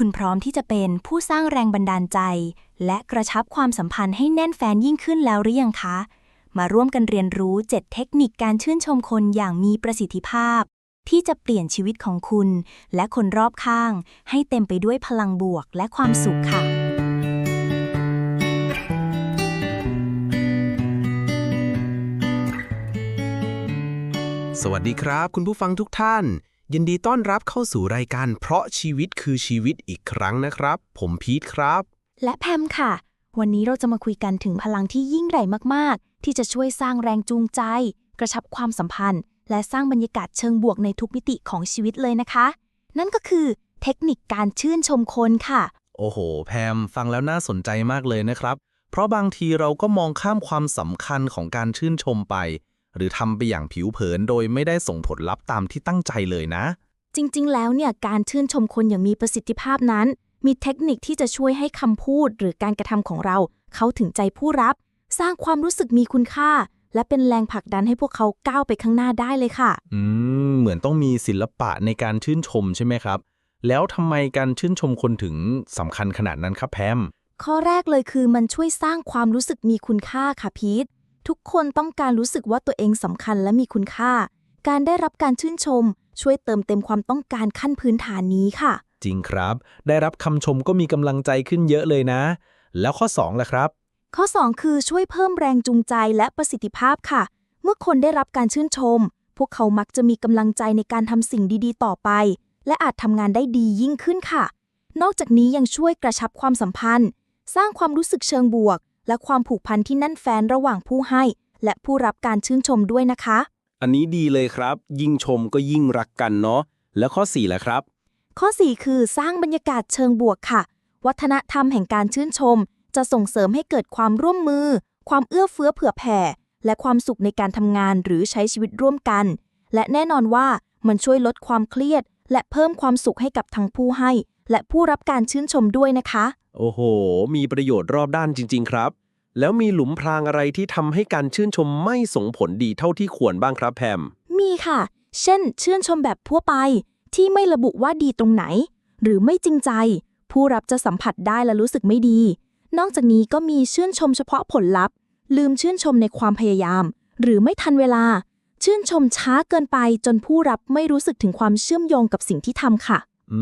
คุณพร้อมที่จะเป็นผู้สร้างแรงบันดาลใจ และกระชับความสัมพันธ์ให้แน่นแฟนยิ่งขึ้นแล้วหรือยังคะ มาร่วมกันเรียนรู้ 7 เทคนิคการชื่นชมคนอย่างมีประสิทธิภาพ ที่จะเปลี่ยนชีวิตของคุณ และคนรอบข้าง ให้เต็มไปด้วยพลังบวกและความสุขค่ะ สวัสดีครับ คุณผู้ฟังทุกท่าน ยินดีต้อนรับเข้าสู่รายการเพราะชีวิตคือชีวิตอีกครั้งนะครับ ผมพีทครับ และแพมค่ะ วันนี้เราจะมาคุยกันถึงพลังที่ยิ่งใหญ่มากๆ ที่จะช่วยสร้างแรงจูงใจ กระชับความสัมพันธ์ และสร้างบรรยากาศเชิงบวกในทุกมิติของชีวิตเลยนะคะ นั่นก็คือเทคนิคการชื่นชมคนค่ะ โอ้โห แพมฟังแล้วน่าสนใจมากเลยนะครับ เพราะบางทีเราก็มองข้ามความสำคัญของการชื่นชมไป หรือทำไปอย่างผิวเผินโดยไม่ได้ส่งผลลัพธ์ตามที่ตั้งใจเลยนะ จริง ๆ แล้วเนี่ยการชื่นชมคนอย่างมีประสิทธิภาพนั้น มีเทคนิคที่จะช่วยให้คำพูดหรือการกระทำของเรา เข้าถึงใจผู้รับ สร้างความรู้สึกมีคุณค่า และเป็นแรงผลักดันให้พวกเขาก้าวไปข้างหน้าได้เลยค่ะ อืม เหมือนต้องมีศิลปะในการชื่นชมใช่ไหมครับ แล้วทำไมการชื่นชมคนถึงสำคัญขนาดนั้นครับแพมข้อแรกเลยคือมันช่วยสร้างความรู้สึกมีคุณค่าค่ะพีท ทุกคนต้องการรู้สึกว่าตัวเองสำคัญและมีคุณค่า การได้รับการชื่นชม ช่วยเติมเต็มความต้องการขั้นพื้นฐานนี้ค่ะ จริงครับ ได้รับคำชมก็มีกำลังใจขึ้นเยอะเลยนะ แล้วข้อ2ล่ะครับ ข้อ 2 คือช่วยเพิ่มแรงจูงใจและประสิทธิภาพค่ะ เมื่อคนได้รับการชื่นชม พวกเขามักจะมีกำลังใจในการทำสิ่งดีๆ ต่อไป และอาจทำงานได้ดียิ่งขึ้นค่ะ นอกจากนี้ยังช่วยกระชับความสัมพันธ์ สร้างความรู้สึกเชิงบวก และความผูกพันที่แน่นแฟ้นระหว่างผู้ให้ และผู้รับการชื่นชมด้วยนะคะ อันนี้ดีเลยครับ ยิ่งชมก็ยิ่งรักกันเนาะแล้วข้อ4ล่ะครับ ข้อ 4 คือสร้างบรรยากาศเชิงบวกค่ะ วัฒนธรรมแห่งการชื่นชม จะส่งเสริมให้เกิดความร่วมมือ ความเอื้อเฟื้อเผื่อแผ่ และความสุขในการทำงานหรือใช้ชีวิตร่วมกัน และแน่นอนว่ามันช่วยลดความเครียด และเพิ่มความสุขให้กับทั้งผู้ให้ และผู้รับการชื่นชมด้วยนะคะ โอ้โห มีประโยชน์รอบด้านจริง ๆ ครับ แล้วมีหลุมพรางอะไรที่ทำให้การชื่นชมไม่ส่งผลดีเท่าที่ควรบ้างครับแพม มีค่ะ เช่น ชื่นชมแบบทั่วไป ที่ไม่ระบุว่าดีตรงไหน หรือไม่จริงใจ ผู้รับจะสัมผัสได้และรู้สึกไม่ดี นอกจากนี้ก็มีชื่นชมเฉพาะผลลัพธ์ ลืมชื่นชมในความพยายาม หรือไม่ทันเวลา ชื่นชมช้าเกินไปจนผู้รับไม่รู้สึกถึงความเชื่อมโยงกับสิ่งที่ทำค่ะ อื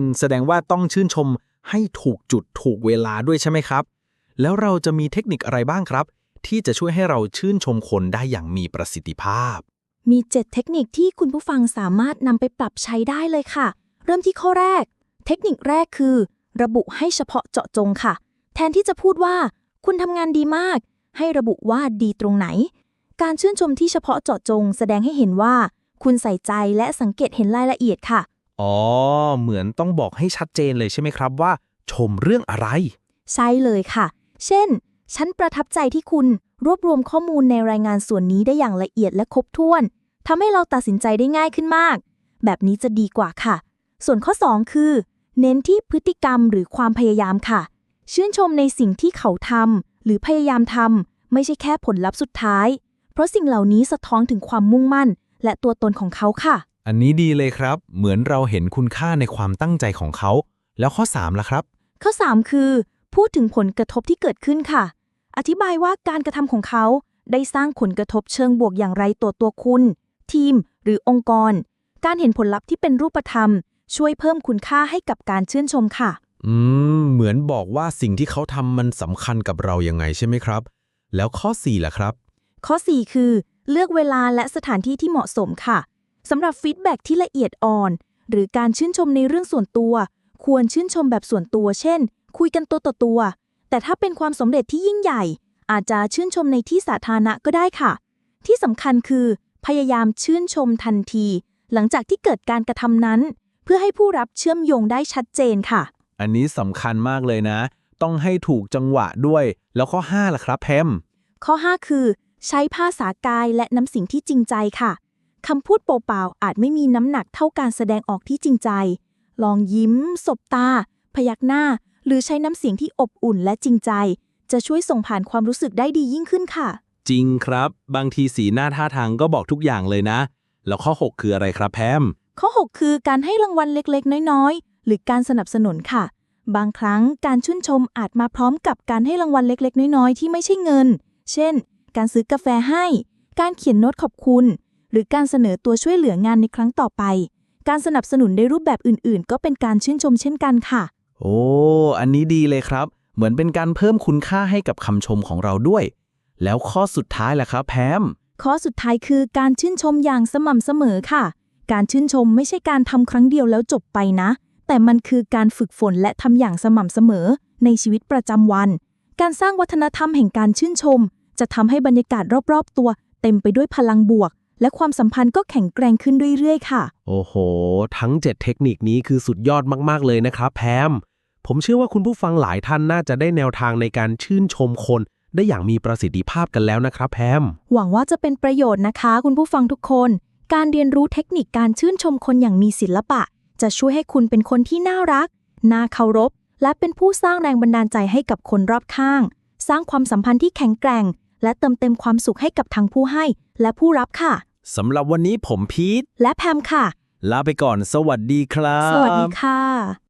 ม แสดงว่าต้องชื่นชมให้ถูกจุดถูกเวลาด้วยใช่ไหมครับ แล้วเราจะมีเทคนิคอะไรบ้างครับ ที่จะช่วยให้เราชื่นชมคนได้อย่างมีประสิทธิภาพ มี 7 เทคนิคที่คุณผู้ฟังสามารถนำไปปรับใช้ได้เลยค่ะ เริ่มที่ข้อแรก เทคนิคแรกคือ ระบุให้เฉพาะเจาะจงค่ะ แทนที่จะพูดว่า คุณทำงานดีมาก ให้ระบุว่าดีตรงไหน การชื่นชมที่เฉพาะเจาะจง แสดงให้เห็นว่า คุณใส่ใจและสังเกตเห็นรายละเอียดค่ะ อ๋อ เหมือนต้องบอกให้ชัดเจนเลยใช่ไหมครับว่า ชมเรื่องอะไร ใช่เลยค่ะ เช่น ฉันประทับใจที่คุณรวบรวมข้อมูลในรายงานส่วนนี้ได้อย่างละเอียดและครบถ้วนทำให้เราตัดสินใจได้ง่ายขึ้นมาก แบบนี้จะดีกว่าค่ะ ส่วนข้อ 2 คือ เน้นที่พฤติกรรมหรือความพยายามค่ะ ชื่นชมในสิ่งที่เขาทำหรือพยายามทำไม่ใช่แค่ผลลัพธ์สุดท้าย เพราะสิ่งเหล่านี้สะท้อนถึงความมุ่งมั่น และตัวตนของเขาค่ะ อันนี้ดีเลยครับ เหมือนเราเห็นคุณค่าในความตั้งใจของเขา แล้วข้อ3ล่ะครับ ข้อ 3 คือ พูดถึงผลกระทบที่เกิดขึ้นค่ะ อธิบายว่าการกระทำของเขาได้สร้างผลกระทบเชิงบวกอย่างไรตัวตัวคุณ ทีม หรือองค์กร การเห็นผลลัพธ์ที่เป็นรูปธรรม ช่วยเพิ่มคุณค่าให้กับการชื่นชมค่ะ อืม เหมือนบอกว่าสิ่งที่เขาทำมันสำคัญกับเรายังไงใช่ไหมครับ แล้วข้อ 4 ล่ะครับ ข้อ 4 คือ เลือกเวลาและสถานที่ที่เหมาะสมค่ะสำหรับฟีดแบ็กที่ละเอียดอ่อน หรือการชื่นชมในเรื่องส่วนตัว ควรชื่นชมแบบส่วนตัว เช่น คุยกันตัวต่อตัว แต่ถ้าเป็นความสำเร็จที่ยิ่งใหญ่ อาจจะชื่นชมในที่สาธารณะก็ได้ค่ะ ที่สำคัญคือ พยายามชื่นชมทันที หลังจากที่เกิดการกระทำนั้น เพื่อให้ผู้รับเชื่อมโยงได้ชัดเจนค่ะ อันนี้สำคัญมากเลยนะ ต้องให้ถูกจังหวะด้วย แล้วข้อ5ล่ะครับแพมข้อ 5 คือ ใช้ภาษากายและน้ำเสียงที่จริงใจค่ะคำพูดเปล่าๆอาจไม่มีน้ำหนักเท่าการแสดงออกที่จริงใจ ลองยิ้ม สบตา พยักหน้า หรือใช้น้ำเสียงที่อบอุ่นและจริงใจ จะช่วยส่งผ่านความรู้สึกได้ดียิ่งขึ้นค่ะ จริงครับ บางทีสีหน้าท่าทางก็บอกทุกอย่างเลยนะ แล้วข้อ 6 คืออะไรครับแพม ข้อ 6 คือการให้รางวัลเล็กๆ น้อยๆ หรือการสนับสนุนค่ะ บางครั้งการชื่นชมอาจมาพร้อมกับการให้รางวัลเล็กๆ น้อยๆ ที่ไม่ใช่เงิน เช่น การซื้อกาแฟให้ การเขียนโน้ตขอบคุณ หรือการเสนอตัวช่วยเหลืองานในครั้งต่อไป การสนับสนุนในรูปแบบอื่น ๆ ก็เป็นการชื่นชมเช่นกันค่ะ โอ้ อันนี้ดีเลยครับ เหมือนเป็นการเพิ่มคุณค่าให้กับคำชมของเราด้วย แล้วข้อสุดท้ายล่ะครับแพม ข้อสุดท้ายคือการชื่นชมอย่างสม่ำเสมอค่ะ การชื่นชมไม่ใช่การทำครั้งเดียวแล้วจบไปนะ แต่มันคือการฝึกฝนและทำอย่างสม่ำเสมอในชีวิตประจำวัน การสร้างวัฒนธรรมแห่งการชื่นชม จะทำให้บรรยากาศรอบๆ ตัว เต็มไปด้วยพลังบวก และความสัมพันธ์ก็แข็งแกร่งขึ้นเรื่อยๆ ค่ะ โอ้โห ทั้ง 7 เทคนิคนี้คือสุดยอดมาก ๆ เลยนะครับแพม ผมเชื่อว่าคุณผู้ฟังหลายท่านน่าจะได้แนวทางในการชื่นชมคน ได้อย่างมีประสิทธิภาพกันแล้วนะครับแพม หวังว่าจะเป็นประโยชน์นะคะ คุณผู้ฟังทุกคน การเรียนรู้เทคนิคการชื่นชมคนอย่างมีศิลปะ จะช่วยให้คุณเป็นคนที่น่ารัก น่าเคารพ และเป็นผู้สร้างแรงบันดาลใจให้กับคนรอบข้าง สร้างความสัมพันธ์ที่แข็งแกร่ง และเติมเต็มความสุขให้กับทั้งผู้ให้ และผู้รับค่ะ สำหรับวันนี้ผมพีทและแพมค่ะ ลาไปก่อนสวัสดีครับ สวัสดีค่ะ